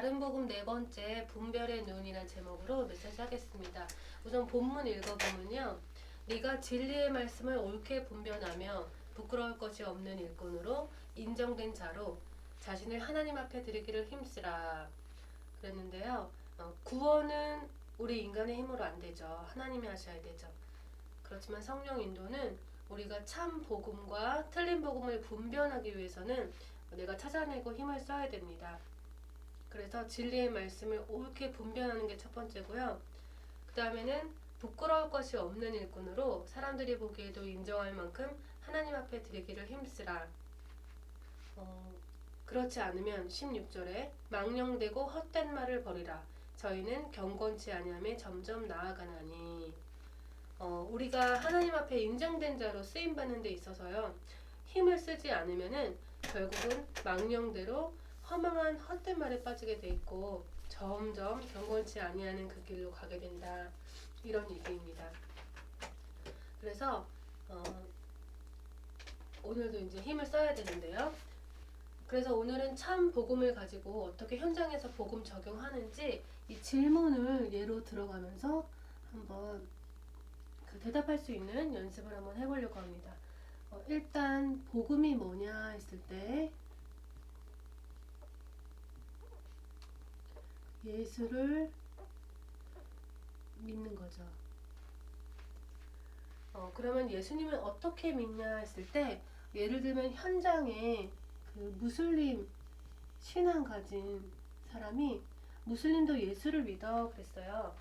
바른 복음 네 번째 분별의 눈이라는 제목으로 메시지 하겠습니다. 우선 본문 읽어보면요. 네가 진리의 말씀을 옳게 분별하며 부끄러울 것이 없는 일꾼으로 인정된 자로 자신을 하나님 앞에 드리기를 힘쓰라. 그랬는데요. 어, 구원은 우리 인간의 힘으로 안 되죠. 하나님이 하셔야 되죠. 그렇지만 성령 인도는 우리가 참 복음과 틀린 복음을 분별하기 위해서는 내가 찾아내고 힘을 써야 됩니다. 그래서 진리의 말씀을 옳게 분별하는 게 첫 번째고요. 그 다음에는 부끄러울 것이 없는 일꾼으로 사람들이 보기에도 인정할 만큼 하나님 앞에 드리기를 힘쓰라. 어, 그렇지 않으면 16절에 망령되고 헛된 말을 버리라. 저희는 경건치 아니함에 점점 나아가나니. 어, 우리가 하나님 앞에 인정된 자로 쓰임 받는 데 있어서요. 힘을 쓰지 않으면은 결국은 망령대로 허망한 헛된 말에 빠지게 돼 있고 점점 경건치 아니하는 그 길로 가게 된다. 이런 얘기입니다. 그래서 어, 오늘도 이제 힘을 써야 되는데요. 그래서 오늘은 참 복음을 가지고 어떻게 현장에서 복음 적용하는지 이 질문을 예로 들어가면서 한번 그 대답할 수 있는 연습을 한번 해보려고 합니다. 어, 일단 복음이 뭐냐 했을 때 예수를 믿는 거죠. 어, 그러면 예수님을 어떻게 믿냐 했을 때 예를 들면 현장에 그 무슬림 신앙 가진 사람이 무슬림도 예수를 믿어 그랬어요.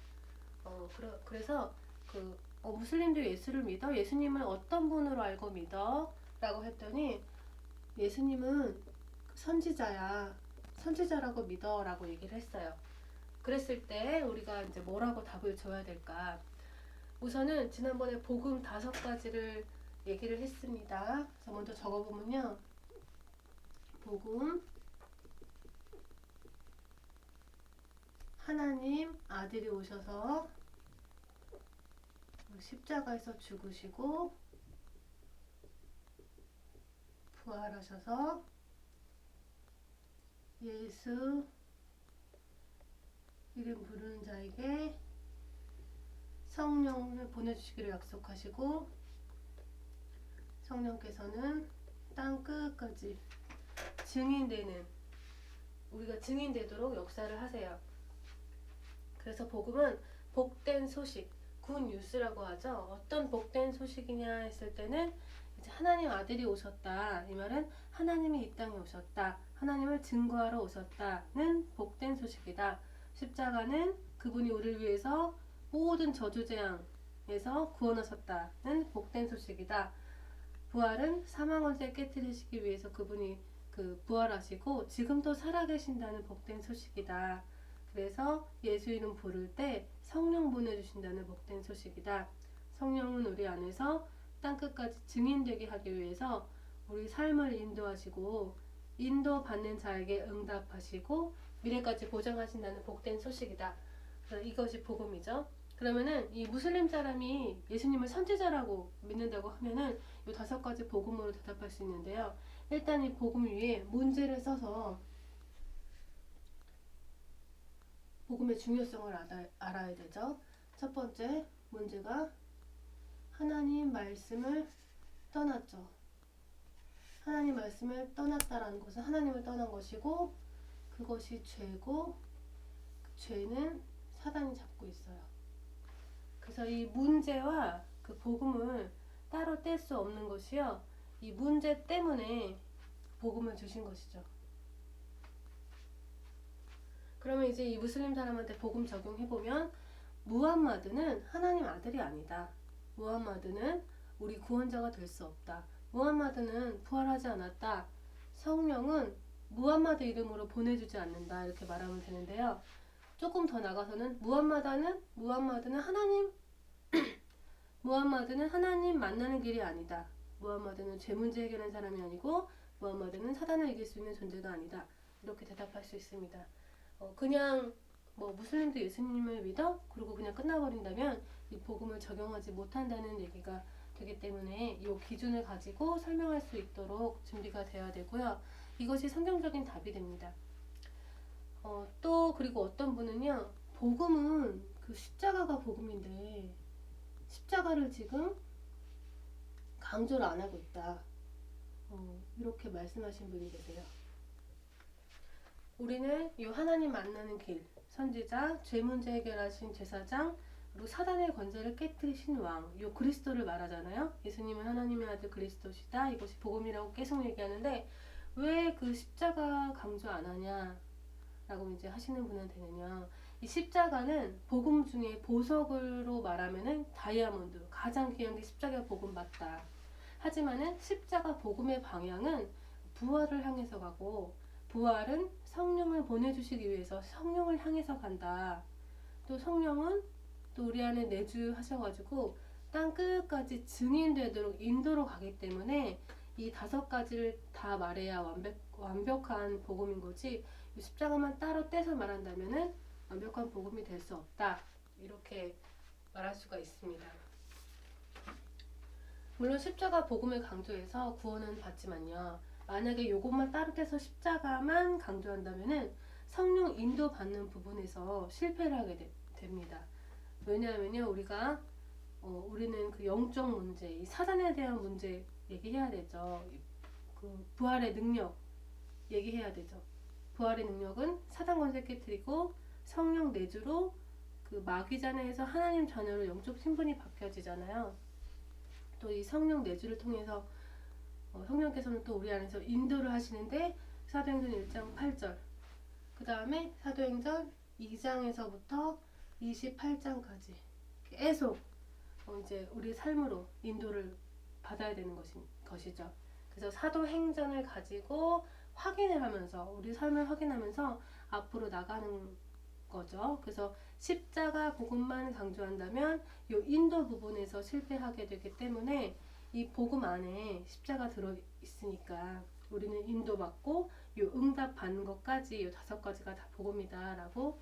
어, 그러, 그래서 그 어, 무슬림도 예수를 믿어? 예수님을 어떤 분으로 알고 믿어? 라고 했더니 예수님은 선지자야. 선지자라고 믿어. 라고 얘기를 했어요. 그랬을 때 우리가 이제 뭐라고 답을 줘야 될까? 우선은 지난번에 복음 다섯 가지를 얘기를 했습니다. 그래서 먼저 적어보면요. 복음 하나님 아들이 오셔서 십자가에서 죽으시고 부활하셔서 예수 이름 부르는 자에게 성령을 보내주시기를 약속하시고 성령께서는 땅 끝까지 증인되는 우리가 증인되도록 역사를 하세요. 그래서 복음은 복된 소식, 굿 뉴스라고 하죠. 어떤 복된 소식이냐 했을 때는 이제 하나님 아들이 오셨다. 이 말은 하나님이 이 땅에 오셨다. 하나님을 증거하러 오셨다는 복된 소식이다. 십자가는 그분이 우리를 위해서 모든 저주 재앙에서 구원하셨다는 복된 소식이다. 부활은 사망 원죄 깨뜨리시기 위해서 그분이 그 부활하시고 지금도 살아계신다는 복된 소식이다. 그래서 예수 이름 부를 때 성령 보내주신다는 복된 소식이다. 성령은 우리 안에서 땅끝까지 증인되게 하기 위해서 우리 삶을 인도하시고 인도받는 자에게 응답하시고 미래까지 보장하신다는 복된 소식이다. 이것이 복음이죠. 그러면은 이 무슬림 사람이 예수님을 선지자라고 믿는다고 하면은 이 다섯 가지 복음으로 대답할 수 있는데요. 일단 이 복음 위에 문제를 써서 복음의 중요성을 알아, 알아야 되죠. 첫 번째 문제가 하나님 말씀을 떠났죠. 하나님 말씀을 떠났다라는 것은 하나님을 떠난 것이고 그것이 죄고 그 죄는 사단이 잡고 있어요. 그래서 이 문제와 그 복음을 따로 뗄 수 없는 것이요. 이 문제 때문에 복음을 주신 것이죠. 그러면 이제 이 무슬림 사람한테 복음 적용해 보면 무함마드는 하나님 아들이 아니다. 무함마드는 우리 구원자가 될 수 없다. 무함마드는 부활하지 않았다. 성령은 무함마드 이름으로 보내주지 않는다. 이렇게 말하면 되는데요. 조금 더 나가서는 무함마다는 무함마드는 하나님 무함마드는 하나님 만나는 길이 아니다. 무함마드는 죄 문제 해결하는 사람이 아니고 무함마드는 사단을 이길 수 있는 존재가 아니다. 이렇게 대답할 수 있습니다. 어, 그냥 뭐 무슬림도 예수님을 믿어? 그리고 그냥 끝나버린다면 이 복음을 적용하지 못한다는 얘기가 되기 때문에 이 기준을 가지고 설명할 수 있도록 준비가 되어야 되고요. 이것이 성경적인 답이 됩니다. 어, 또 그리고 어떤 분은요, 복음은 그 십자가가 복음인데, 십자가를 지금 강조를 안 하고 있다. 어, 이렇게 말씀하신 분이 계세요. 우리는 이 하나님 만나는 길, 선지자, 죄 문제 해결하신 제사장, 그리고 사단의 권세를 깨뜨리신 왕, 요 그리스도를 말하잖아요. 예수님은 하나님의 아들 그리스도시다. 이것이 복음이라고 계속 얘기하는데 왜 그 십자가 강조 안 하냐? 라고 이제 하시는 되느냐. 이 십자가는 복음 중에 보석으로 말하면은 다이아몬드, 가장 귀한 게 십자가 복음 맞다. 하지만은 십자가 복음의 방향은 부활을 향해서 가고 부활은 성령을 보내주시기 위해서 성령을 향해서 간다. 또 성령은 또 우리 안에 내주하셔가지고 땅 끝까지 증인되도록 인도로 가기 때문에 이 다섯 가지를 다 말해야 완벽, 완벽한 복음인 거지 이 십자가만 따로 떼서 말한다면은 완벽한 복음이 될 수 없다. 이렇게 말할 수가 있습니다. 물론 십자가 복음을 강조해서 구원은 받지만요. 만약에 요것만 따로 떼서 십자가만 강조한다면은 성령 인도 받는 부분에서 실패를 하게 되- 됩니다. 왜냐하면요, 우리가 어, 우리는 그 영적 문제, 이 사단에 대한 문제 얘기해야 되죠. 그 부활의 능력 얘기해야 되죠. 부활의 능력은 사단 권세 깨뜨리고 성령 내주로 그 마귀 잔해에서 하나님 자녀로 영적 신분이 바뀌어지잖아요. 또 이 성령 내주를 통해서 어, 성령께서는 또 우리 안에서 인도를 하시는데 사도행전 1장 8절 그 다음에 사도행전 2장에서부터 28장까지 계속 어, 이제 우리 삶으로 인도를 받아야 되는 것이, 것이죠. 그래서 사도행전을 가지고 확인을 하면서 우리 삶을 확인하면서 앞으로 나가는 거죠. 그래서 십자가 복음만 강조한다면 이 인도 부분에서 실패하게 되기 때문에 이 복음 안에 십자가 들어 있으니까 우리는 인도받고 이 응답 받는 것까지 이 다섯 가지가 다 복음이다라고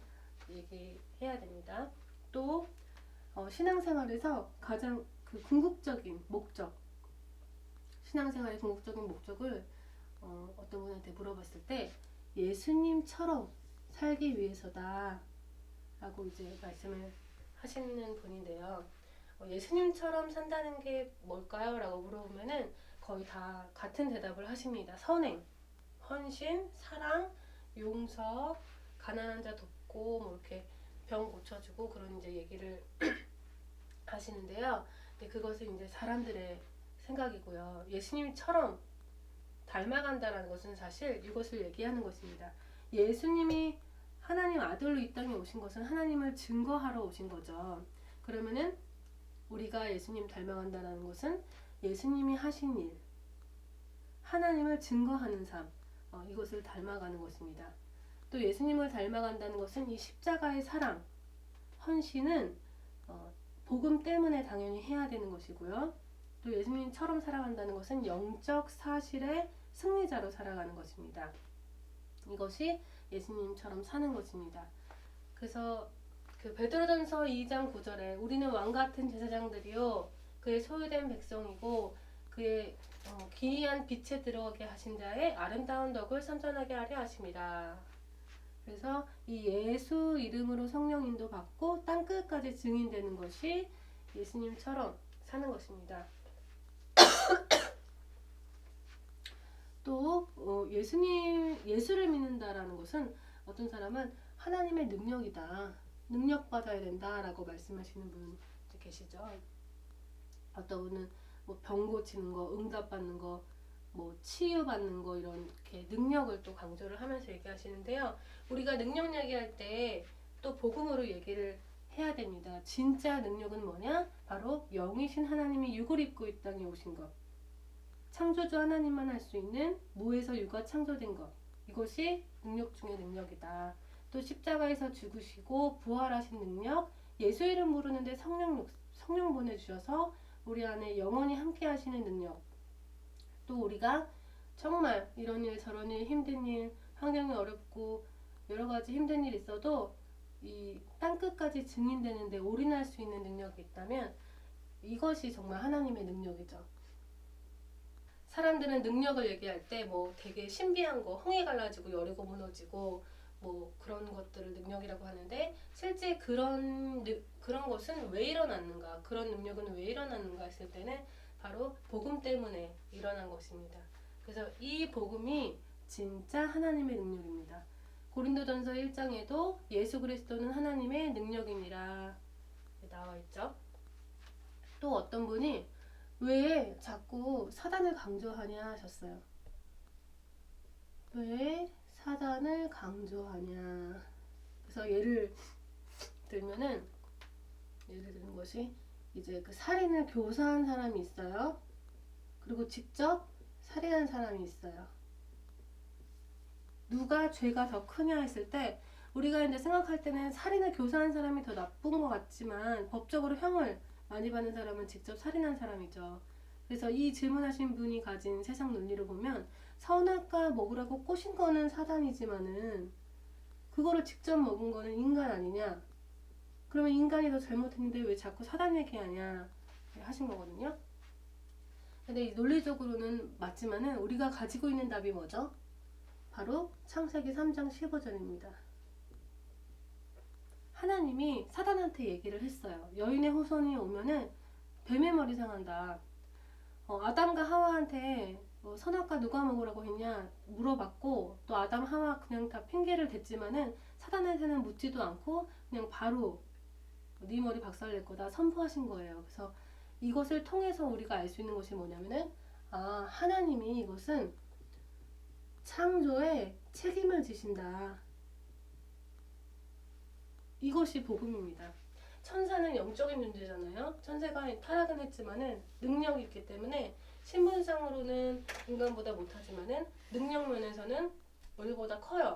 얘기해야 됩니다. 또 어, 신앙생활에서 가장 그 궁극적인 목적, 신앙생활의 궁극적인 목적을 어, 어떤 분한테 물어봤을 때 예수님처럼 살기 위해서다 라고 이제 말씀을 하시는 분인데요. 어, 예수님처럼 산다는 게 뭘까요? 라고 물어보면은 거의 다 같은 대답을 하십니다. 선행, 헌신, 사랑, 용서, 가난한 자 돕고 뭐 이렇게 병 고쳐주고 그런 이제 얘기를 하시는데요. 근데 그것은 이제 사람들의 생각이고요. 예수님처럼 닮아간다라는 것은 사실 이것을 얘기하는 것입니다. 예수님이 하나님 아들로 이 땅에 오신 것은 하나님을 증거하러 오신 거죠. 그러면은 우리가 예수님 닮아간다는 것은 예수님이 하신 일, 하나님을 증거하는 삶, 어, 이것을 닮아가는 것입니다. 또 예수님을 닮아간다는 것은 이 십자가의 사랑, 헌신은 어, 복음 때문에 당연히 해야 되는 것이고요. 또 예수님처럼 살아간다는 것은 영적 사실의 승리자로 살아가는 것입니다. 이것이 예수님처럼 사는 것입니다. 그래서 그 베드로전서 2장 9절에 우리는 왕 같은 제사장들이요 그의 소유된 백성이고 그의 어, 기이한 빛에 들어가게 하신 자의 아름다운 덕을 선전하게 하려 하심이라. 그래서 이 예수 이름으로 성령 인도 받고 땅 끝까지 증인되는 것이 예수님처럼 사는 것입니다. 또 어, 예수님 예수를 믿는다라는 것은 어떤 사람은 하나님의 능력이다. 능력 받아야 된다라고 말씀하시는 분 계시죠. 어떤 분은 뭐 병 고치는 거, 응답 받는 거, 뭐 치유 받는 거 이렇게 능력을 또 강조를 하면서 얘기하시는데요. 우리가 능력 얘기할 때 또 복음으로 얘기를 해야 됩니다. 진짜 능력은 뭐냐? 바로 영이신 하나님이 육을 입고 이 땅에 오신 것. 창조주 하나님만 할 수 있는 무에서 유가 창조된 것. 이것이 능력 중의 능력이다. 또 십자가에서 죽으시고 부활하신 능력, 예수 이름 부르는데 성령 성령 보내주셔서 우리 안에 영원히 함께 하시는 능력. 또 우리가 정말 이런 일 저런 일 힘든 일, 환경이 어렵고 여러 가지 힘든 일 있어도 이 땅 끝까지 증인되는데 올인할 수 있는 능력이 있다면 이것이 정말 하나님의 능력이죠. 사람들은 능력을 얘기할 때 뭐 되게 신비한 거, 홍해 갈라지고 여리고 무너지고 뭐 그런 것들을 능력이라고 하는데 실제 그런 느- 그런 것은 왜 일어났는가 그런 능력은 왜 일어났는가 했을 때는 바로 복음 때문에 일어난 것입니다. 그래서 이 복음이 진짜 하나님의 능력입니다. 고린도전서 1장에도 예수 그리스도는 하나님의 능력이니라 나와 있죠. 또 어떤 분이 왜 자꾸 사단을 강조하냐 하셨어요. 왜 사단을 강조하냐. 그래서 예를 들면은 예를 드는 것이 이제 그 살인을 교사한 사람이 있어요. 그리고 직접 살인한 사람이 있어요. 누가 죄가 더 크냐 했을 때 우리가 이제 생각할 때는 살인을 교사한 사람이 더 나쁜 것 같지만 법적으로 형을 많이 받는 사람은 직접 살인한 사람이죠. 그래서 이 질문하신 분이 가진 세상 논리를 보면 선악과 먹으라고 꼬신 거는 사단이지만은 그거를 직접 먹은 거는 인간 아니냐? 그러면 인간이 더 잘못했는데 왜 자꾸 사단 얘기하냐? 하신 거거든요. 근데 이 논리적으로는 맞지만은 우리가 가지고 있는 답이 뭐죠? 바로 창세기 3장 15절입니다. 하나님이 사단한테 얘기를 했어요. 여인의 후손이 오면은 뱀의 머리 상한다. 어, 아담과 하와한테 어, 선악과 누가 먹으라고 했냐 물어봤고 또 아담 하와 그냥 다 핑계를 댔지만은 사단한테는 묻지도 않고 그냥 바로 네 머리 박살낼 거다 선포하신 거예요. 그래서 이것을 통해서 우리가 알 수 있는 것이 뭐냐면은 아 하나님이 이것은 창조에 책임을 지신다. 이것이 복음입니다. 천사는 영적인 존재잖아요. 천사가 타락은 했지만은 능력이 있기 때문에 신분상으로는 인간보다 못하지만은 능력 면에서는 우리보다 커요.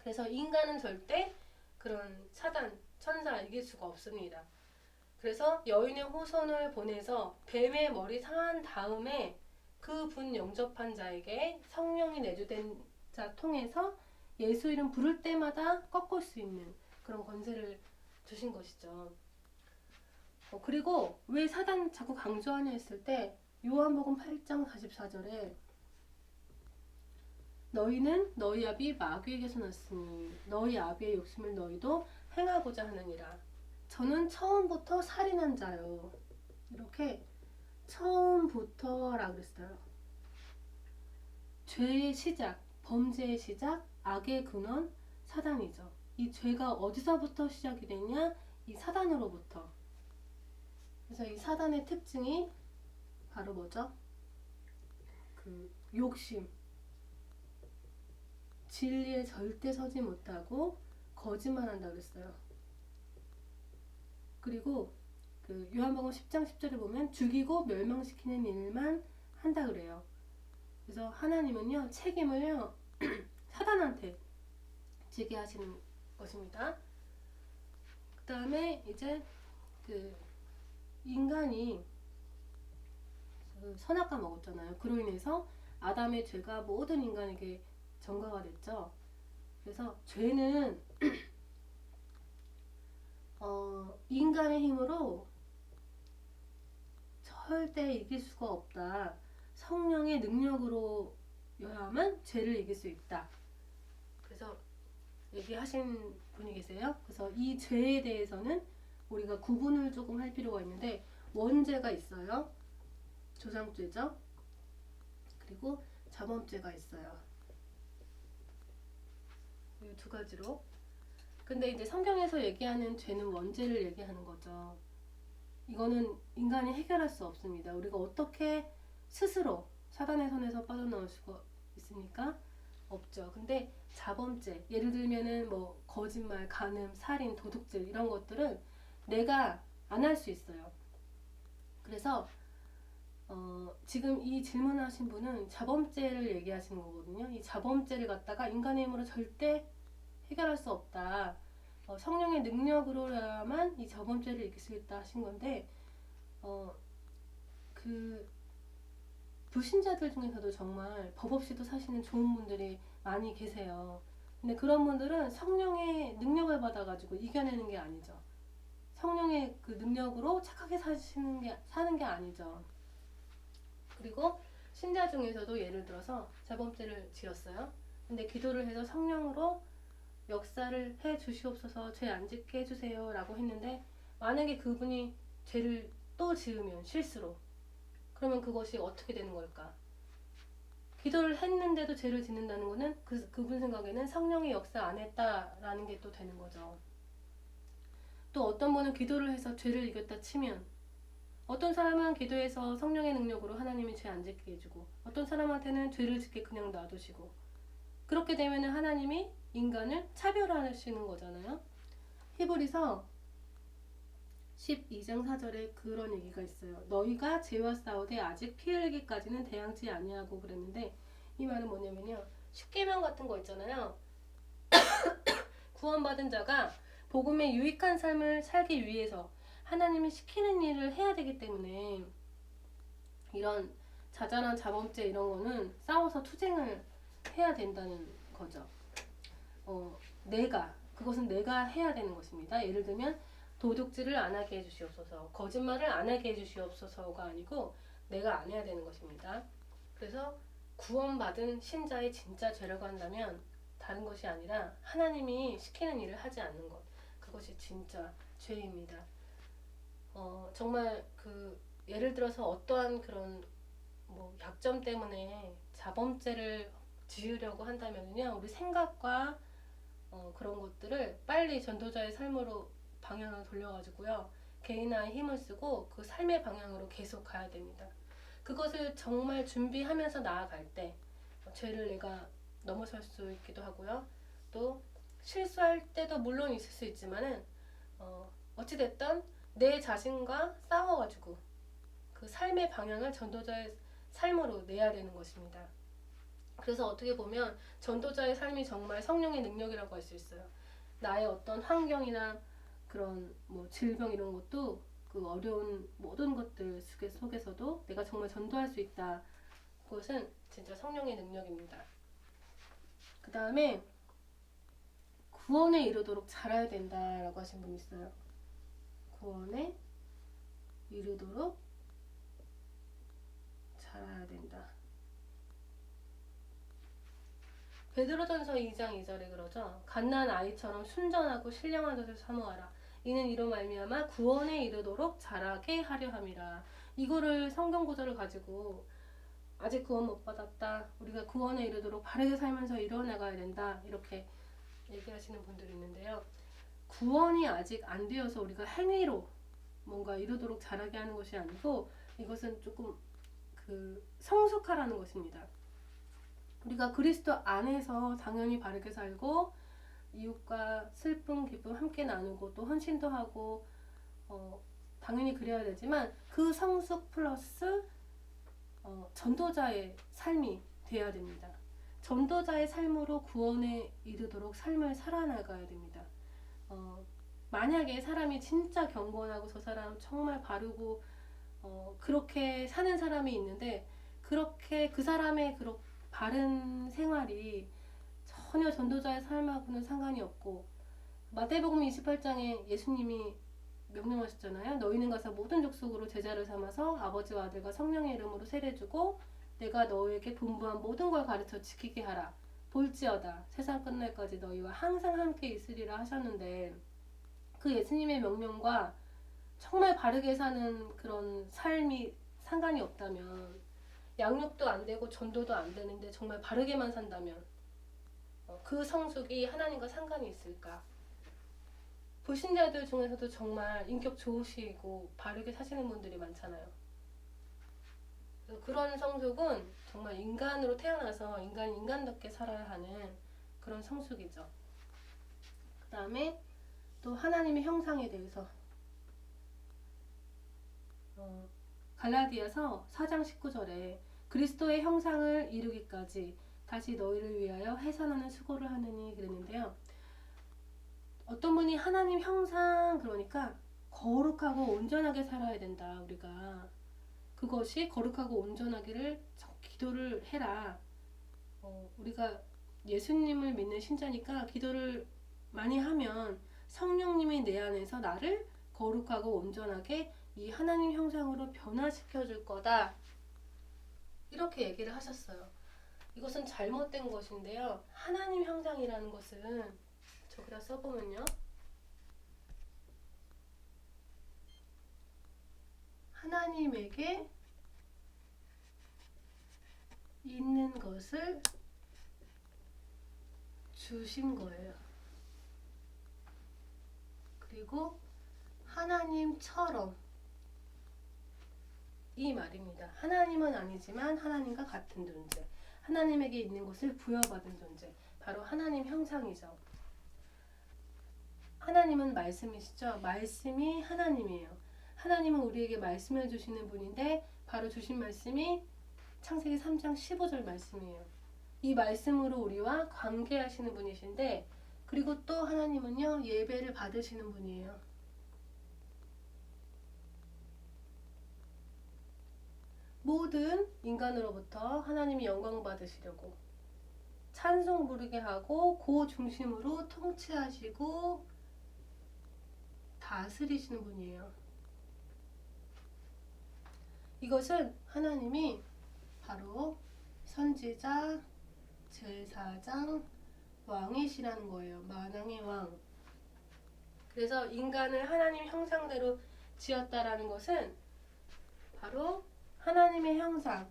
그래서 인간은 절대 그런 사단, 천사 이길 수가 없습니다. 그래서 여인의 후손을 보내서 뱀의 머리 상한 다음에 그 분 영접한 자에게 성령이 내주된 자 통해서 예수 이름 부를 때마다 꺾을 수 있는 그런 권세를 주신 것이죠. 어, 그리고 왜 사단 자꾸 강조하냐 했을 때 요한복음 8장 44절에 너희는 너희 아비 마귀에게서 났으니 너희 아비의 욕심을 너희도 행하고자 하느니라. 저는 처음부터 살인한 자요. 이렇게 처음부터라 그랬어요. 죄의 시작, 범죄의 시작, 악의 근원 사단이죠. 이 죄가 어디서부터 시작이 되냐? 이 사단으로부터. 그래서 이 사단의 특징이 바로 뭐죠? 그 욕심. 진리에 절대 서지 못하고 거짓말한다 그랬어요. 그리고 그 요한복음 10장 10절에 보면 죽이고 멸망시키는 일만 한다 그래요. 그래서 하나님은요 책임을요 사단한테 지게 하시는 것입니다. 그 다음에 이제 그 인간이 그 선악과 먹었잖아요. 그로 인해서 아담의 죄가 모든 인간에게 전가가 됐죠. 그래서 죄는 어, 인간의 힘으로 절대 이길 수가 없다. 성령의 능력으로여야만 죄를 이길 수 있다. 얘기하신 분이 계세요. 그래서 이 죄에 대해서는 우리가 구분을 조금 할 필요가 있는데 원죄가 있어요. 조상죄죠. 그리고 자범죄가 있어요. 이 두 가지로. 근데 이제 성경에서 얘기하는 죄는 원죄를 얘기하는 거죠. 이거는 인간이 해결할 수 없습니다. 우리가 어떻게 스스로 사단의 손에서 빠져나올 수가 있습니까? 없죠. 근데 자범죄, 예를 들면은 뭐 거짓말, 간음, 살인, 도둑질 이런 것들은 내가 안 할 수 있어요. 그래서 어, 지금 이 질문하신 분은 자범죄를 얘기하시는 거거든요. 이 자범죄를 갖다가 인간의 힘으로 절대 해결할 수 없다. 어, 성령의 능력으로야만 이 자범죄를 이길 수 있다 하신 건데, 어, 그 불신자들 중에서도 정말 법 없이도 사시는 좋은 분들이 많이 계세요. 근데 그런 분들은 성령의 능력을 받아가지고 이겨내는 게 아니죠. 성령의 그 능력으로 착하게 사시는 게 사는 게 아니죠. 그리고 신자 중에서도 예를 들어서 자범죄를 지었어요. 근데 기도를 해서 성령으로 역사를 해 주시옵소서 죄 안 짓게 해주세요 라고 했는데 만약에 그분이 죄를 또 지으면 실수로 그러면 그것이 어떻게 되는 걸까? 기도를 했는데도 죄를 짓는다는 거는 그, 그분 생각에는 성령의 역사 안 했다라는 게 또 되는 거죠. 또 어떤 분은 기도를 해서 죄를 이겼다 치면 어떤 사람은 기도해서 성령의 능력으로 하나님이 죄 안 짓게 해주고 어떤 사람한테는 죄를 짓게 그냥 놔두시고 그렇게 되면은 하나님이 인간을 차별하시는 거잖아요. 히브리서 12장 4절에 그런 얘기가 있어요. 너희가 죄와 싸우되 아직 피 흘리기까지는 대항지 아니하고 그랬는데 이 말은 뭐냐면요. 십계명 같은 거 있잖아요. 구원받은 자가 복음의 유익한 삶을 살기 위해서 하나님이 시키는 일을 해야 되기 때문에 이런 자잘한 자범죄 이런 거는 싸워서 투쟁을 해야 된다는 거죠. 어, 내가 그것은 내가 해야 되는 것입니다. 예를 들면 도둑질을 안 하게 해주시옵소서, 거짓말을 안 하게 해주시옵소서가 아니고 내가 안 해야 되는 것입니다. 그래서 구원받은 신자의 진짜 죄라고 한다면 다른 것이 아니라 하나님이 시키는 일을 하지 않는 것 그것이 진짜 죄입니다. 어, 정말 그 예를 들어서 어떠한 그런 뭐 약점 때문에 자범죄를 지으려고 한다면요 우리 생각과 어, 그런 것들을 빨리 전도자의 삶으로 방향을 돌려가지고요 개인화에 힘을 쓰고 그 삶의 방향으로 계속 가야 됩니다. 그것을 정말 준비하면서 나아갈 때 어, 죄를 내가 넘어설 수 있기도 하고요. 또 실수할 때도 물론 있을 수 있지만은 어, 어찌됐든 내 자신과 싸워가지고 그 삶의 방향을 전도자의 삶으로 내야 되는 것입니다. 그래서 어떻게 보면 전도자의 삶이 정말 성령의 능력이라고 할 수 있어요. 나의 어떤 환경이나 그런 뭐 질병 이런 것도 그 어려운 모든 것들 속에- 속에서도 내가 정말 전도할 수 있다. 그것은 진짜 성령의 능력입니다. 그 다음에 구원에 이르도록 자라야 된다라고 하신 분 있어요. 구원에 이르도록 자라야 된다. 베드로전서 2장 2절에 그러죠. 갓난 아이처럼 순전하고 신령한 것을 사모하라. 이는 이로 말미암아 구원에 이르도록 자라게 하려 함이라. 이거를 성경 구절을 가지고 아직 구원 못 받았다. 우리가 구원에 이르도록 바르게 살면서 이뤄나가야 된다. 이렇게 얘기하시는 분들이 있는데요. 구원이 아직 안 되어서 우리가 행위로 뭔가 이루도록 자라게 하는 것이 아니고 이것은 조금 그 성숙하라는 것입니다. 우리가 그리스도 안에서 당연히 바르게 살고 이웃과 슬픔 기쁨 함께 나누고 또 헌신도 하고 어, 당연히 그래야 되지만 그 성숙 플러스 어, 전도자의 삶이 돼야 됩니다. 전도자의 삶으로 구원에 이르도록 삶을 살아나가야 됩니다. 어, 만약에 사람이 진짜 경건하고 저 사람 정말 바르고 어, 그렇게 사는 사람이 있는데 그렇게 그 사람의 그렇 바른 생활이 전혀 전도자의 삶하고는 상관이 없고 마태복음 28장에 예수님이 명령하셨잖아요. 너희는 가서 모든 족속으로 제자를 삼아서 아버지와 아들과 성령의 이름으로 세례주고 내가 너희에게 분부한 모든 걸 가르쳐 지키게 하라. 볼지어다 세상 끝날까지 너희와 항상 함께 있으리라 하셨는데 그 예수님의 명령과 정말 바르게 사는 그런 삶이 상관이 없다면 양육도 안 되고 전도도 안 되는데 정말 바르게만 산다면 어, 그 성숙이 하나님과 상관이 있을까? 불신자들 중에서도 정말 인격 좋으시고 바르게 사시는 분들이 많잖아요. 그런 성숙은 정말 인간으로 태어나서 인간 인간답게 살아야 하는 그런 성숙이죠. 그 다음에 또 하나님의 형상에 대해서 어, 갈라디아서 4장 19절에 그리스도의 형상을 이루기까지 다시 너희를 위하여 해산하는 수고를 하느니 그랬는데요. 어떤 분이 하나님 형상 그러니까 거룩하고 온전하게 살아야 된다 우리가 그것이 거룩하고 온전하기를 기도를 해라. 어, 우리가 예수님을 믿는 신자니까 기도를 많이 하면 성령님이 내 안에서 나를 거룩하고 온전하게 이 하나님 형상으로 변화시켜 줄 거다. 이렇게 얘기를 하셨어요. 이것은 잘못된 것인데요. 하나님 형상이라는 것은 여기다 써보면요. 하나님에게 있는 것을 주신 거예요. 그리고 하나님처럼 이 말입니다. 하나님은 아니지만 하나님과 같은 존재. 하나님에게 있는 것을 부여받은 존재. 바로 하나님 형상이죠. 하나님은 말씀이시죠. 말씀이 하나님이에요. 하나님은 우리에게 말씀을 주시는 분인데 바로 주신 말씀이 창세기 3장 15절 말씀이에요. 이 말씀으로 우리와 관계하시는 분이신데 그리고 또 하나님은요 예배를 받으시는 분이에요. 모든 인간으로부터 하나님이 영광 받으시려고 찬송 부르게 하고 그 중심으로 통치하시고 다스리시는 분이에요. 이것은 하나님이 바로 선지자, 제사장, 왕이시라는 거예요. 만왕의 왕. 그래서 인간을 하나님 형상대로 지었다라는 것은 바로 하나님의 형상,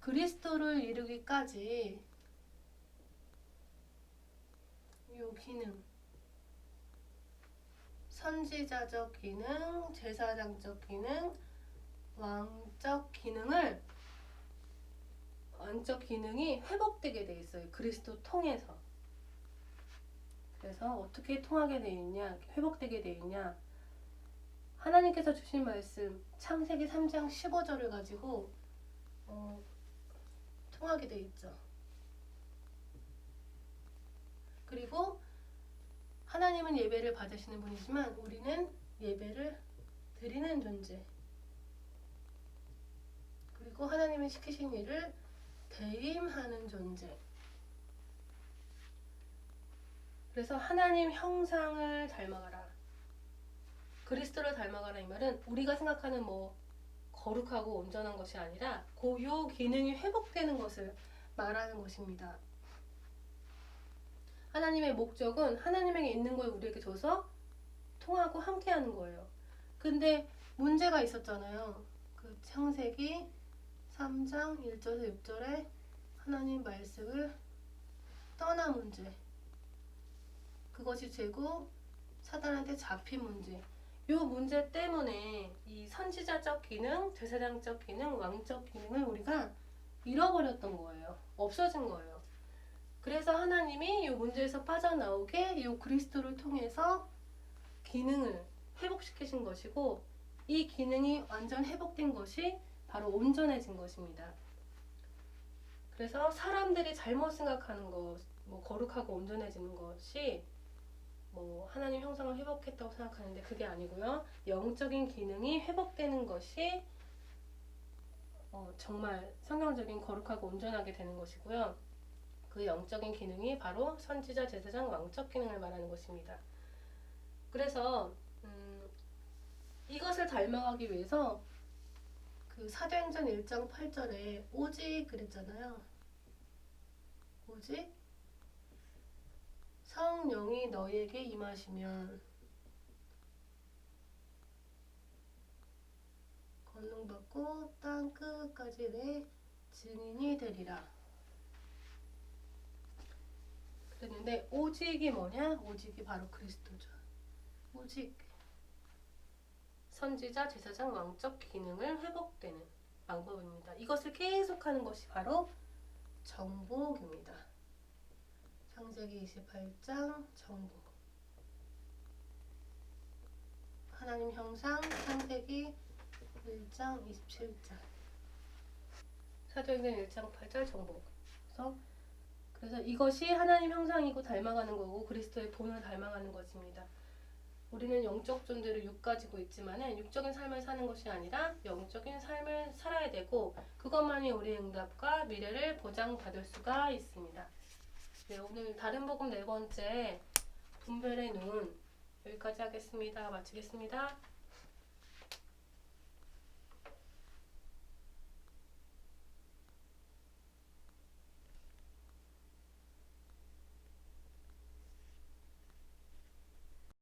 그리스도를 이루기까지 요 기능, 선지자적 기능, 제사장적 기능, 왕적 기능을 왕적 기능이 회복되게 돼 있어요. 그리스도 통해서. 그래서 어떻게 통하게 돼 있냐, 회복되게 돼 있냐. 하나님께서 주신 말씀 창세기 3장 15절을 가지고 어, 통하게 돼 있죠. 그리고 하나님은 예배를 받으시는 분이지만 우리는 예배를 드리는 존재. 그리고 하나님이 시키신 일을 대임하는 존재. 그래서 하나님 형상을 닮아가라. 그리스도를 닮아가라 이 말은 우리가 생각하는 뭐 거룩하고 온전한 것이 아니라 고요 기능이 회복되는 것을 말하는 것입니다. 하나님의 목적은 하나님에게 있는 걸 우리에게 줘서 통하고 함께하는 거예요. 근데 문제가 있었잖아요. 그 창세기 3장 1절에서 6절에 하나님 말씀을 떠난 문제. 그것이 죄고 사단한테 잡힌 문제. 요 문제 때문에 이 선지자적 기능, 제사장적 기능, 왕적 기능을 우리가 잃어버렸던 거예요. 없어진 거예요. 그래서 하나님이 이 문제에서 빠져나오게 이 그리스도를 통해서 기능을 회복시키신 것이고 이 기능이 완전 회복된 것이 바로 온전해진 것입니다. 그래서 사람들이 잘못 생각하는 것, 뭐 거룩하고 온전해지는 것이 뭐 하나님 형상을 회복했다고 생각하는데 그게 아니고요. 영적인 기능이 회복되는 것이 어, 정말 성경적인 거룩하고 온전하게 되는 것이고요. 그 영적인 기능이 바로 선지자, 제사장, 왕적 기능을 말하는 것입니다. 그래서 음, 이것을 닮아가기 위해서 그 사도행전 1장 8절에 오직 그랬잖아요. 오직 성령이 너희에게 임하시면 권능받고 땅 끝까지 내 증인이 되리라. 그랬는데 오직이 뭐냐? 오직이 바로 그리스도죠. 오직 선지자, 제사장, 왕적 기능을 회복되는 방법입니다. 이것을 계속하는 것이 바로 정복입니다. 창세기 28장 정복. 하나님 형상 창세기 1장 27절. 사도행전 1장 8절 정복. 그래서 그래서 이것이 하나님 형상이고 닮아가는 거고 그리스도의 본을 닮아가는 것입니다. 우리는 영적 존재를 육 가지고 있지만은 육적인 삶을 사는 것이 아니라 영적인 삶을 살아야 되고 그것만이 우리의 응답과 미래를 보장받을 수가 있습니다. 네, 오늘 다른 복음 네 번째 분별의 눈 여기까지 하겠습니다. 마치겠습니다.